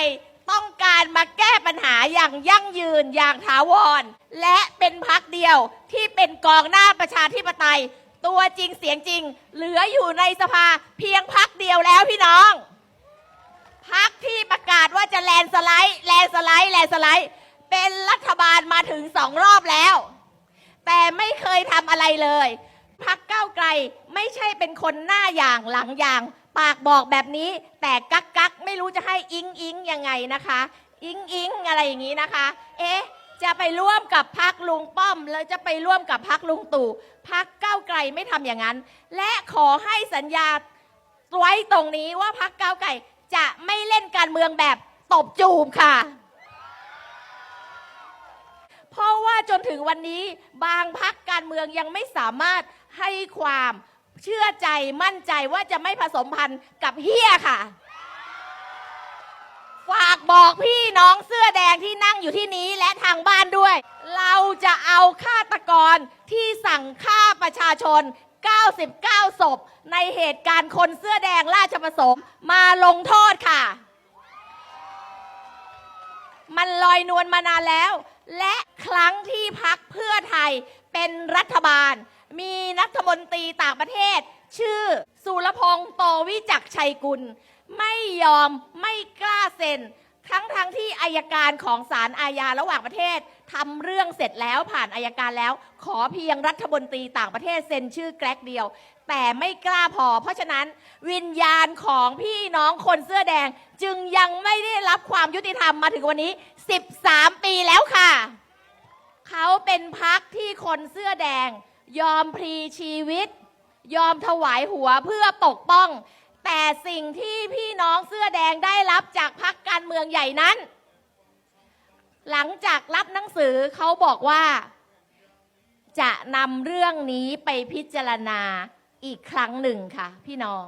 ยต้องการมาแก้ปัญหาอย่างยั่งยืนอย่างถาวร และเป็นพักเดียวที่เป็นกองหน้าประชาธิปไตย ตัวจริงเสียงจริง เหลืออยู่ในสภาเพียงพักเดียวแล้วพี่น้องพักที่ประกาศว่าจะแลนสไลด์แลนสไลด์แลนสไลด์เป็นรัฐบาลมาถึงสองรอบแล้ว แต่ไม่เคยทำอะไรเลยพักเก้าไกลไม่ใช่เป็นคนหน้าอย่างหลังอย่าง ปากบอกแบบนี้ แต่กักกักไม่รู้จะให้อิงอิงยังไงนะคะ อิงอิงอะไรอย่างนี้นะคะ เอ๊ะจะไปร่วมกับพักลุงป้อม แล้วจะไปร่วมกับพักลุงตู่พักก้าวไกลไม่ทำอย่างนั้น และขอให้สัญญาไว้ตรงนี้ว่าพักก้าวไกลจะไม่เล่นการเมืองแบบตบจูบค่ะ เพราะว่าจนถึงวันนี้บางพักการเมืองยังไม่สามารถให้ความ เชื่อใจมั่นใจว่าจะไม่ผสมพันธุ์กับเฮียค่ะ ฝากบอกพี่น้องเสื้อแดงที่นั่งอยู่ที่นี้และทางบ้านด้วย เราจะเอาฆาตกรที่สั่งฆ่าประชาชน 99 ศพ ในเหตุการณ์คนเสื้อแดงราชประสงค์มาลงโทษค่ะ มันลอยนวลมานานแล้ว และครั้งที่พักเพื่อไทยเป็นรัฐบาล ฐมนตรีต่างประเทศ ชื่อสุรพงษ์โตวิจักชัยกุล ไม่ยอมไม่กล้าเซ็นทั้งทั้งที่อายการของศาลอาญาระหว่างประเทศทำเรื่องเสร็จแล้วผ่านอายการแล้ว ขอเพียงรัฐมนตรีต่างประเทศเซ็นชื่อแกลกเดียว แต่ไม่กล้าพอ เพราะฉะนั้นวิญญาณของพี่น้องคนเสื้อแดงจึงยังไม่ได้รับความยุติธรรมมาถึงวันนี้ 13 ปีแล้วค่ะ เขาเป็นพักที่คนเสื้อแดง ยอมพลีชีวิต ยอมถวายหัวเพื่อปกป้อง แต่สิ่งที่พี่น้องเสื้อแดงได้รับจากพักการเมืองใหญ่นั้น หลังจากรับหนังสือเขาบอกว่า จะนำเรื่องนี้ไปพิจารณาอีกครั้งหนึ่งค่ะ พี่น้อง